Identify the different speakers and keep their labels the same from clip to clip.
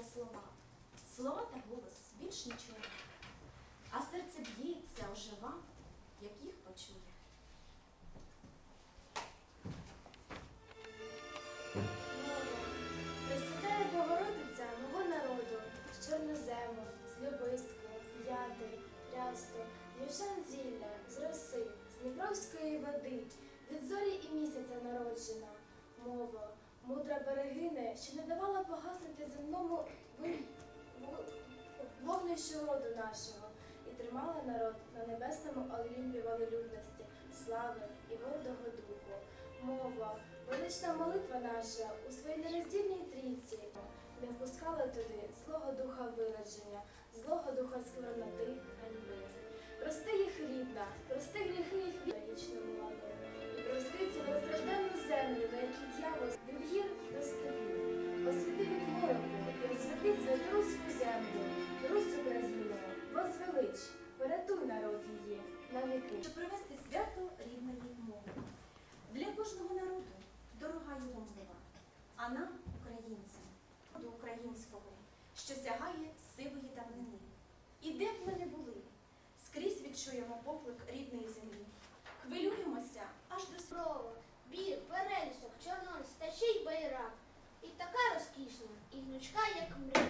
Speaker 1: здавалися слова. Слова та голос більш нічого. А серце б'ється, ожива, як їх почує.
Speaker 2: Пресвятая Богородиця мого народу, з чорнозему, з любистку, яти, рясто, вівшан зілля, з роси, з Дніпровської води, від зорі і місяця народжена, мова, мудра берегине, що не давала погаснути земному вогнищу роду нашого, і тримала народ на небесному олімпі волелюбності, слави і гордого духу. Мова, велична молитва наша у своїй нероздільній трійці не впускала туди злого духа вираження, злого духа скверноти, ганьби. Прости їх рідна, прости гріхи їх вічному ладу, і прости цю безстражденну землю, на якій дьявол гір до степів. Освіти від ворогу і освяти святоруську землю, Русь Україну, возвелич, порятуй народ її на віки.
Speaker 1: Щоб привести свято рідної мови. Для кожного народу дорога його мова, а нам, українцям, до українського, що сягає сивої давнини. І де б ми не були, скрізь відчуємо поклик рідної землі. Хвилюємося аж до смерті.
Speaker 3: Брово, бір, перелісок, чорнонос та ще й байрак. І така розкішна, і гнучка, як мрія.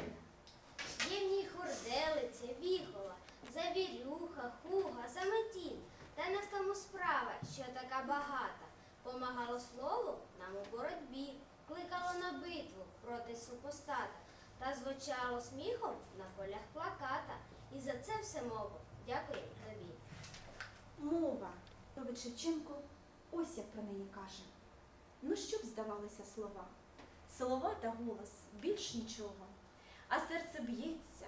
Speaker 3: Є в ній хорделиця, віхола, завірюха, хуга, заметіль. Та не в тому справа, що така багата. Помагало слову нам у боротьбі, кликало на битву проти супостата та звучало сміхом на полях плаката. І за це все мову. Дякую тобі.
Speaker 1: Мова. Рович Шевченко ось як про неї каже. Ну що б здавалися слова? Слова та голос більш нічого, а серце б'ється.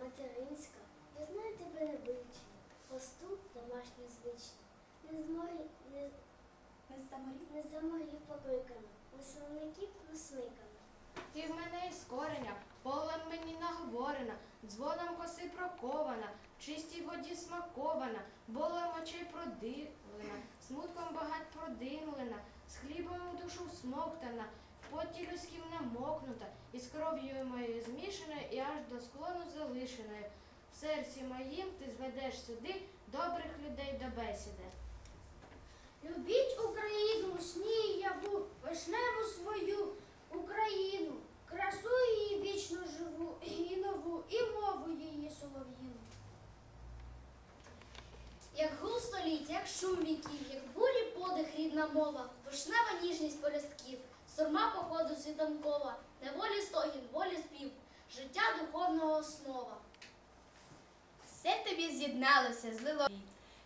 Speaker 3: Материнська, материнська, я знаю тебе не вивчила, посту домашню звичну, не з морі, не,
Speaker 1: Не заморів.
Speaker 3: не за морів покликана, не словників.
Speaker 4: Ти в мене із кореня, полем мені наговорена, дзвоном коси прокована, в чистій воді смакована, болем очей продивлена, смутком багать продимлена, з хлібом у душу смоктана, поті людським намокнута, і з кров'ю моєю змішаною, і аж до склону залишеною. В серці моїм ти зведеш сюди добрих людей до бесіди.
Speaker 3: Любіть Україну, сні яву, вишневу свою Україну, красу її вічно живу, і нову, і мову її солов'їну. Як гул століть, як шум віків, як бурі подих рідна мова, вишнева ніжність полістків, сурма походу світанкова, неволі стогін, волі спів, життя духовного основа.
Speaker 5: Все тобі з'єдналося, злило.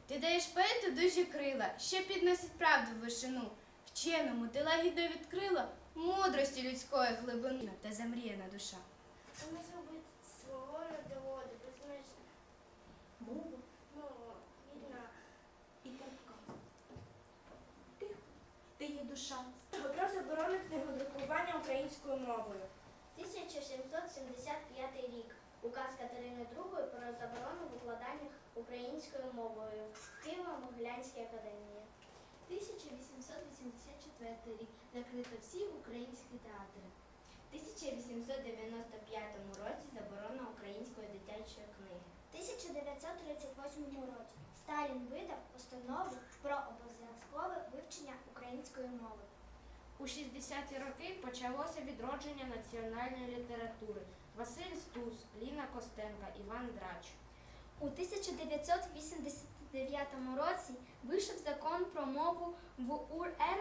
Speaker 5: Ти даєш поету дужі крила, що підносить правду в вишину. Вченому ти лагідно відкрила мудрості людської глибини та замріяна душа.
Speaker 3: Вона зробить свого родоводу, безмежно
Speaker 1: Мова
Speaker 3: мова,
Speaker 1: і терпка. Тихо, ти є душа.
Speaker 2: Про заборону книгодрукування українською мовою.
Speaker 3: 1775 рік. Указ Катерини II про заборону викладання українською мовою в Києво-Могилянській академії.
Speaker 5: 1884 рік закрито всі українські театри. В 1895 році заборона української дитячої книги.
Speaker 3: В 1938 році Сталін видав постанову про обов'язкове вивчення української мови.
Speaker 4: У 60-ті роки почалося відродження національної літератури. Василь Стус, Ліна Костенка, Іван Драч.
Speaker 3: У 1989 році вийшов закон про мову в УРСР.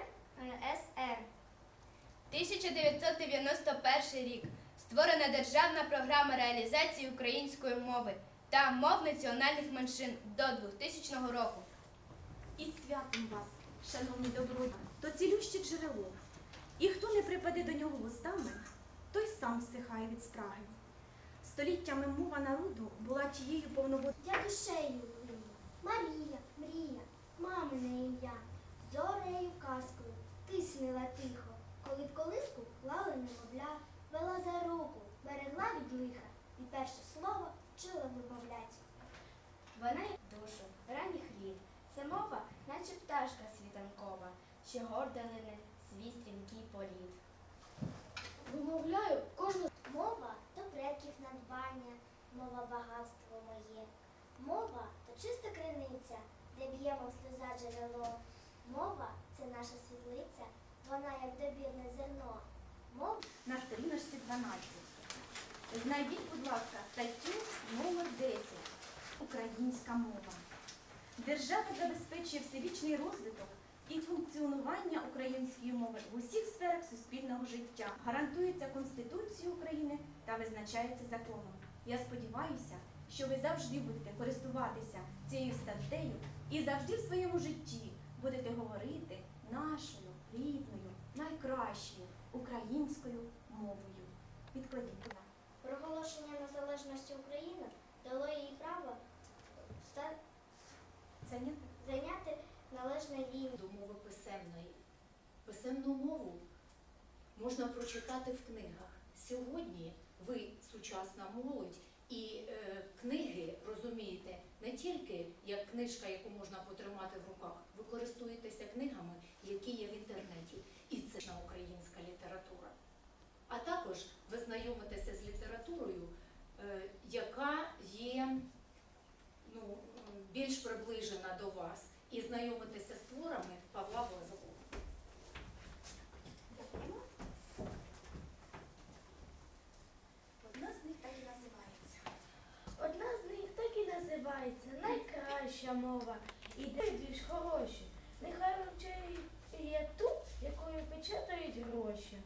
Speaker 5: 1991 рік створена державна програма реалізації української мови та мов національних меншин до 2000 року.
Speaker 1: І святом вас, шановні добродії, то цілюще джерело. І хто не припаде до нього вустами, той сам всихає від спраги. Століттями мова народу була тією повноводною.
Speaker 3: Я душею люблю. Марія, мрія, мамине ім'я, зорею казкою, ти снила тихо, коли в колиску клали немовля, вела за руку, берегла від лиха, і перше слово вчила вимовлять.
Speaker 5: Вона й душу, ранніх літ. Це мова, наче пташка світанкова, що гордо лине свій стрімкий політ.
Speaker 2: Вимовляю кожну
Speaker 3: Мова то мова багатство моє. Мова то чиста криниця, де б'ємо сльоза джерело. Мова це наша світлиця, вона як добірне зерно. Мова
Speaker 1: на сторіночці 12. Знайдіть, будь ласка, статтю номер 10 Українська мова. Держава забезпечує всебічний розвиток і функціонування української мови в усіх сферах суспільного життя, гарантується Конституцією України та визначається законом. Я сподіваюся, що ви завжди будете користуватися цією статтею і завжди в своєму житті будете говорити нашою рідною, найкращою українською мовою. Відкладіть.
Speaker 3: проголошення незалежності України дало їй право ста-
Speaker 1: Зайняти?
Speaker 3: зайняти належне їй
Speaker 6: до мови писемної. Писемну мову можна прочитати в книгах. Сьогодні ви сучасна молодь і е, книги розумієте не тільки як книжка, яку можна потримати в руках, ви користуєтеся книгами, які є в інтернеті. І це українська література. А також ви знайомитеся з літературою, е, яка є ну, м, більш приближена до вас, і знайомитеся з творами Павла Глазового.
Speaker 1: Дякуємо. Одна з них так і називається.
Speaker 2: Одна з них так і називається найкраща мова. І дві ж хороші. Нехай вивчає ту, якою печатають гроші.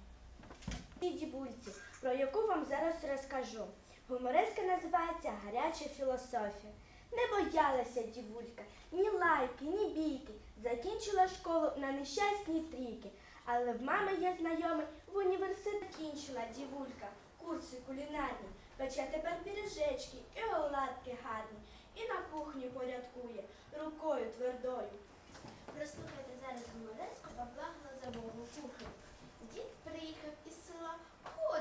Speaker 2: І про яку вам зараз розкажу. Гумореска називається Гаряча філософія. Не боялася дівулька ні лайки, ні бійки. Закінчила школу на нещасній трійки. Але в мами є знайомий в університет кінчила дівулька. Курси кулінарні, пече тепер піріжечки і оладки гарні. І на кухню порядкує рукою твердою.
Speaker 3: Прослухайте зараз гумореску Павла Глазового кухню.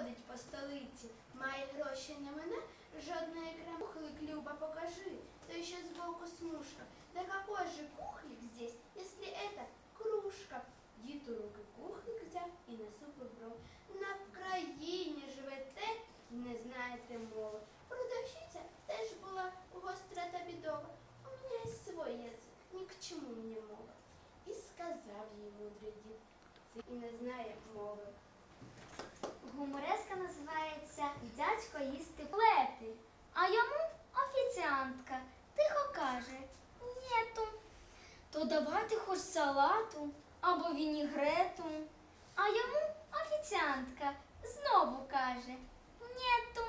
Speaker 3: ходить по столиці, має гроші на мене, жодної крамухлик Люба покажи, то еще сбоку смушка. Да какой же кухлик здесь, если это кружка? Дід у руки кухлик взяв і насупив бров. На Вкраїні живете і не знаєте мови. Продавщиця теж була гостра та бідова. У мене є свой язик, ні к чому мені мова. І сказав їй мудрий дід, це і не знає мови.
Speaker 7: Гумореска називається Дядько їсти плети, а йому офіціантка тихо каже Нєту. То давайте хоч салату або вінігрету. А йому офіціантка знову каже Нєту.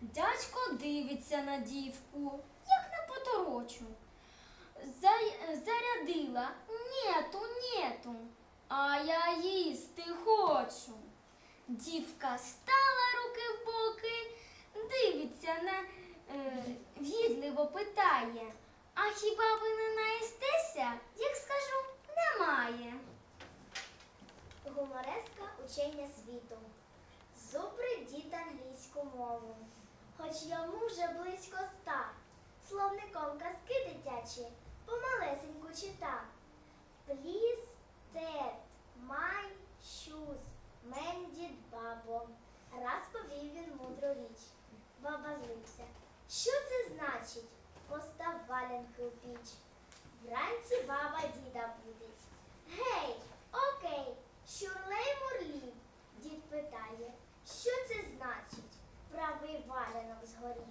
Speaker 7: Дядько дивиться на дівку, як на поторочу. Зарядила нєту, нєту, а я їсти хочу. Дівка стала руки в боки, дивиться на е, в'їдливо питає. А хіба ви не наїстеся? Як скажу, немає.
Speaker 3: Гумореска учення світу. Зубри дід англійську мову. Хоч йому вже близько ста. Словником казки дитячі помалесеньку читав. Please, Dad, my shoes, mended бабо. Раз повів він мудру річ. Баба злився. Що це значить? Постав валянки у піч. Вранці баба діда будить. Гей, окей, щурлей мурлів. Дід питає, що це значить? Правий валянок згорів.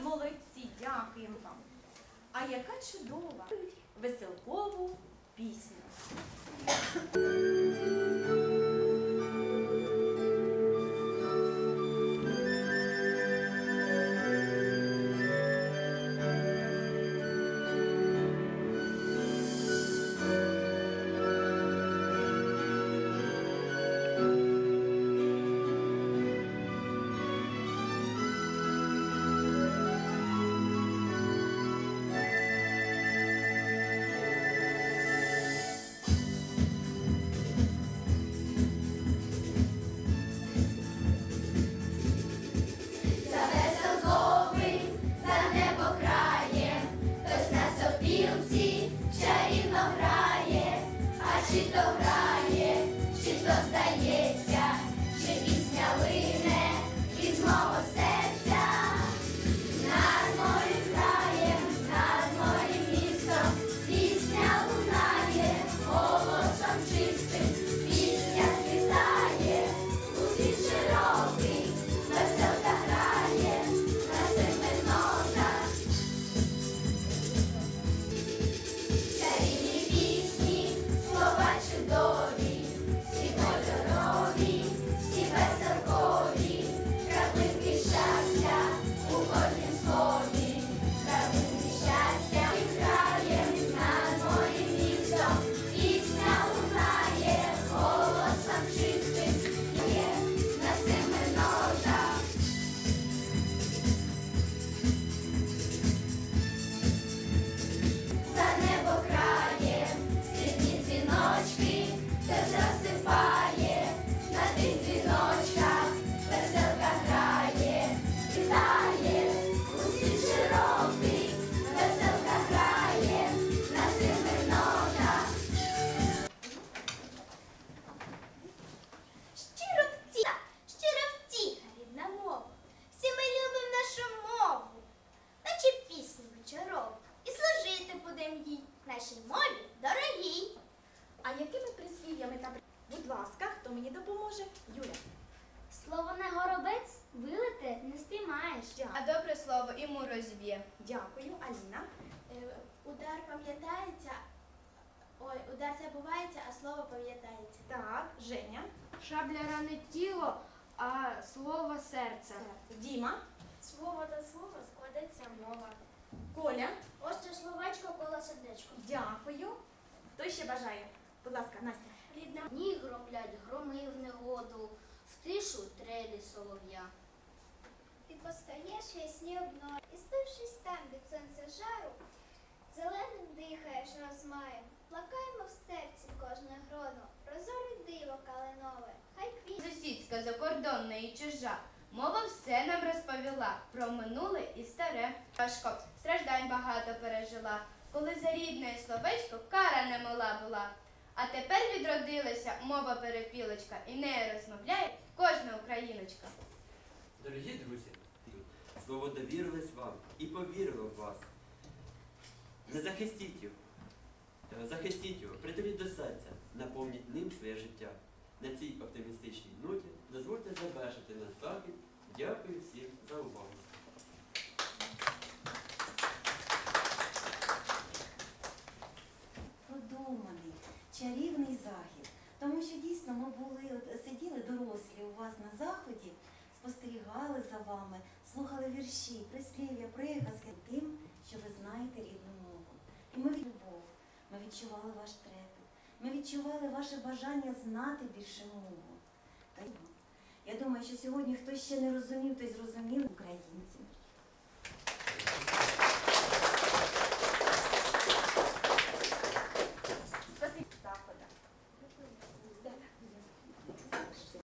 Speaker 1: Молодці, дякуємо вам. А яка чудова веселкову пісню.
Speaker 3: Своїй, нашій мові дорогій.
Speaker 1: А якими прислів'ями та будь ласка, хто мені допоможе? Юля.
Speaker 7: Слово не горобець, вилете не спіймаєш.
Speaker 5: А добре слово йому розіб'є.
Speaker 1: Дякую, Аліна.
Speaker 3: Е, Удар пам'ятається. Ой, удар забувається, а слово пам'ятається.
Speaker 1: Так, Женя.
Speaker 4: Шабля ранить тіло, а слово серце.
Speaker 1: Діма.
Speaker 2: Слово до слова складеться мова.
Speaker 1: Коля.
Speaker 3: Ось це словечко коло сердечко.
Speaker 1: Дякую. Хто ще бажає? Будь ласка, Настя.
Speaker 3: Рідна дні громлять громи в негоду, в тишу трелі солов'я.
Speaker 8: Ти постаєш ясні обнори, і спившись там від сонця жару, зеленим дихаєш розмаєм, плакаємо в серці кожне гроно, прозоре диво калинове, хай квіт.
Speaker 5: Сусідська, закордонна і чужа. Мова все нам розповіла про минуле і старе. Важко страждань багато пережила, коли за рідне словечко кара немала була. А тепер відродилася мова перепілочка, і нею розмовляє кожна україночка.
Speaker 9: Дорогі друзі, слово довірилось вам і повірило в вас. Не захистіть його, Е, захистіть його, притуліть до серця, наповніть ним своє життя. На цій оптимістичній ноті дозвольте завершити наш захід. Дякую всім за увагу.
Speaker 10: продуманий, чарівний захід. Тому що дійсно ми були, от, сиділи дорослі у вас на заході, спостерігали за вами, слухали вірші, прислів'я, приказки тим, що ви знаєте рідну мову. І ми любов, ми відчували ваш трепет, ми відчували ваше бажання знати більше мову. Я думаю, що сьогодні хтось ще не розумів, той зрозумів українців.